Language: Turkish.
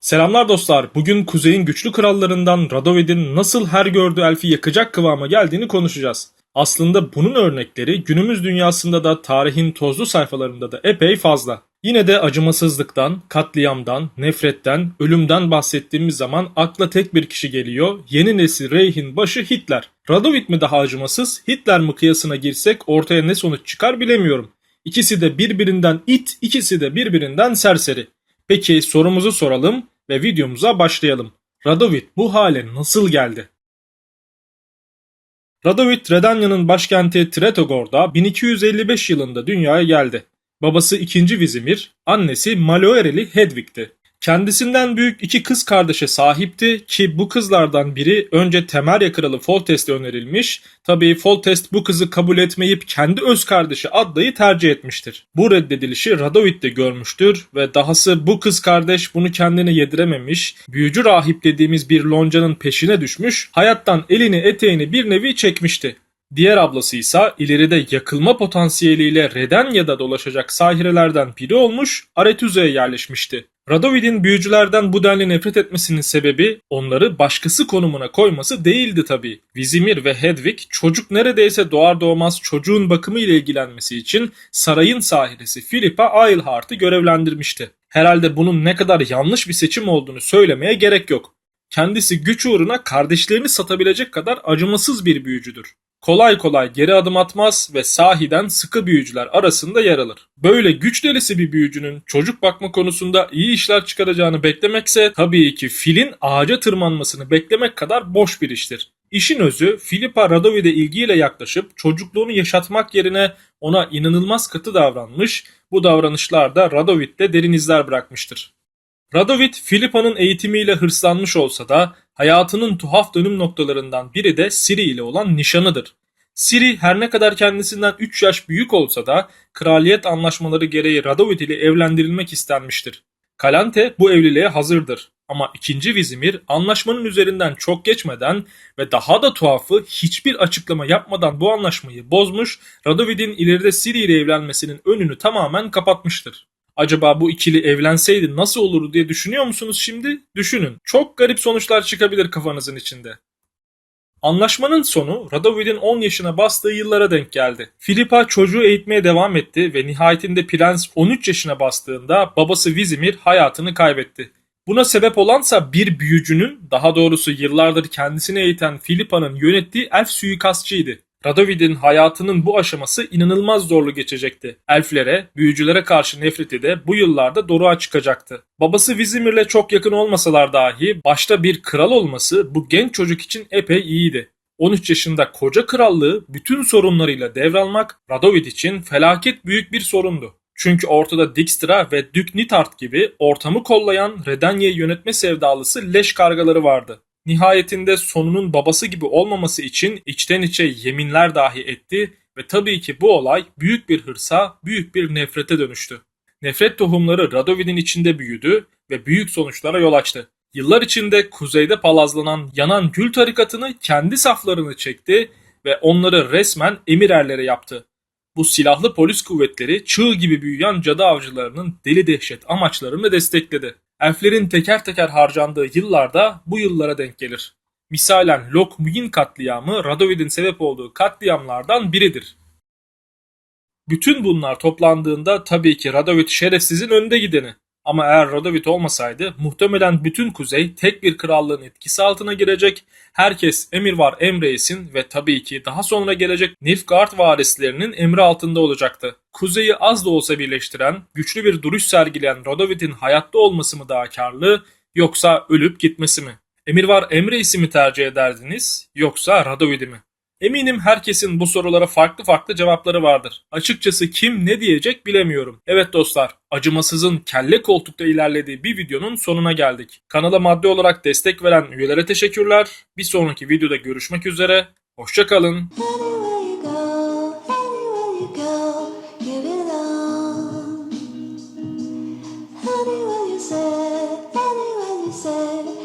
Selamlar dostlar. Bugün Kuzey'in güçlü krallarından Radovid'in nasıl her gördüğü elfi yakacak kıvama geldiğini konuşacağız. Aslında bunun örnekleri günümüz dünyasında da tarihin tozlu sayfalarında da epey fazla. Yine de acımasızlıktan, katliamdan, nefretten, ölümden bahsettiğimiz zaman akla tek bir kişi geliyor. Yeni nesil Reich'in başı Hitler. Radovid mi daha acımasız, Hitler mi kıyasına girsek ortaya ne sonuç çıkar bilemiyorum. İkisi de birbirinden it, ikisi de birbirinden serseri. Peki sorumuzu soralım ve videomuza başlayalım. Radovid bu hale nasıl geldi? Radovid Redanya'nın başkenti Tretogor'da 1255 yılında dünyaya geldi. Babası 2. Vizimir, annesi Maloereli Hedwig'ti. Kendisinden büyük iki kız kardeşe sahipti ki bu kızlardan biri önce Temerya kralı Foltest'e önerilmiş. Tabii Foltest bu kızı kabul etmeyip kendi öz kardeşi Adda'yı tercih etmiştir. Bu reddedilişi Radovid de görmüştür ve dahası bu kız kardeş bunu kendine yedirememiş, büyücü rahip dediğimiz bir loncanın peşine düşmüş, hayattan elini eteğini bir nevi çekmişti. Diğer ablası ise ileride yakılma potansiyeliyle Redanya'da dolaşacak sahirelerden biri olmuş, Arethuse'ye yerleşmişti. Radovid'in büyücülerden bu denli nefret etmesinin sebebi onları başkası konumuna koyması değildi tabii. Vizimir ve Hedwig çocuk neredeyse doğar doğmaz çocuğun bakımı ile ilgilenmesi için sarayın sahiresi Philippa Eilhart'ı görevlendirmişti. Herhalde bunun ne kadar yanlış bir seçim olduğunu söylemeye gerek yok. Kendisi güç uğruna kardeşlerini satabilecek kadar acımasız bir büyücüdür kolay kolay geri adım atmaz ve sahiden sıkı büyücüler arasında yer alır. Böyle güç delisi bir büyücünün çocuk bakma konusunda iyi işler çıkaracağını beklemekse tabii ki filin ağaca tırmanmasını beklemek kadar boş bir iştir. İşin özü Filipa Radovid'e ilgiyle yaklaşıp çocukluğunu yaşatmak yerine ona inanılmaz katı davranmış, bu davranışlar da Radovid'de derin izler bırakmıştır. Radovid, Filipa'nın eğitimiyle hırslanmış olsa da hayatının tuhaf dönüm noktalarından biri de Siri ile olan nişanıdır. Siri her ne kadar kendisinden 3 yaş büyük olsa da kraliyet anlaşmaları gereği Radovid ile evlendirilmek istenmiştir. Kalante bu evliliğe hazırdır. Ama ikinci Vizimir anlaşmanın üzerinden çok geçmeden ve daha da tuhafı hiçbir açıklama yapmadan bu anlaşmayı bozmuş, Radovid'in ileride Siri ile evlenmesinin önünü tamamen kapatmıştır. Acaba bu ikili evlenseydi nasıl olurdu diye düşünüyor musunuz şimdi? Düşünün. Çok garip sonuçlar çıkabilir kafanızın içinde. Anlaşmanın sonu Radovid'in 10 yaşına bastığı yıllara denk geldi. Filipa çocuğu eğitmeye devam etti ve nihayetinde Prens 13 yaşına bastığında babası Vizimir hayatını kaybetti. Buna sebep olansa bir büyücünün, daha doğrusu yıllardır kendisini eğiten Filipa'nın yönettiği elf suikastçıydı. Radovid'in hayatının bu aşaması inanılmaz zorlu geçecekti. Elflere, büyücülere karşı nefreti de bu yıllarda doruğa çıkacaktı. Babası Vizimir'le çok yakın olmasalar dahi başta bir kral olması bu genç çocuk için epey iyiydi. 13 yaşında koca krallığı bütün sorunlarıyla devralmak Radovid için felaket büyük bir sorundu. Çünkü ortada Dijkstra ve Dük Nithard gibi ortamı kollayan Redanya'yı yönetme sevdalısı leş kargaları vardı. Nihayetinde sonunun babası gibi olmaması için içten içe yeminler dahi etti ve tabii ki bu olay büyük bir hırsa, büyük bir nefrete dönüştü. Nefret tohumları Radovid'in içinde büyüdü ve büyük sonuçlara yol açtı. Yıllar içinde kuzeyde palazlanan yanan gül tarikatını kendi saflarını çekti ve onları resmen emirerlere yaptı. Bu silahlı polis kuvvetleri çığ gibi büyüyen cadı avcılarının deli dehşet amaçlarını destekledi. Elflerin teker teker harcandığı yıllarda bu yıllara denk gelir. Misalen Lok Muyin katliamı Radovid'in sebep olduğu katliamlardan biridir. Bütün bunlar toplandığında tabii ki Radovid şerefsizin önde gideni. Ama eğer Radovid olmasaydı muhtemelen bütün kuzey tek bir krallığın etkisi altına girecek, herkes emir var Emreis'in ve tabii ki daha sonra gelecek Nilfgaard varislerinin emri altında olacaktı. Kuzeyi az da olsa birleştiren, güçlü bir duruş sergileyen Radovid'in hayatta olması mı daha karlı yoksa ölüp gitmesi mi? Emir var Emreis'i mi tercih ederdiniz yoksa Radovid'i mi? Eminim herkesin bu sorulara farklı farklı cevapları vardır. Açıkçası kim ne diyecek bilemiyorum. Evet dostlar, acımasızın kelle koltukta ilerlediği bir videonun sonuna geldik. Kanala maddi olarak destek veren üyelere teşekkürler. Bir sonraki videoda görüşmek üzere. Hoşçakalın. Anywhere you said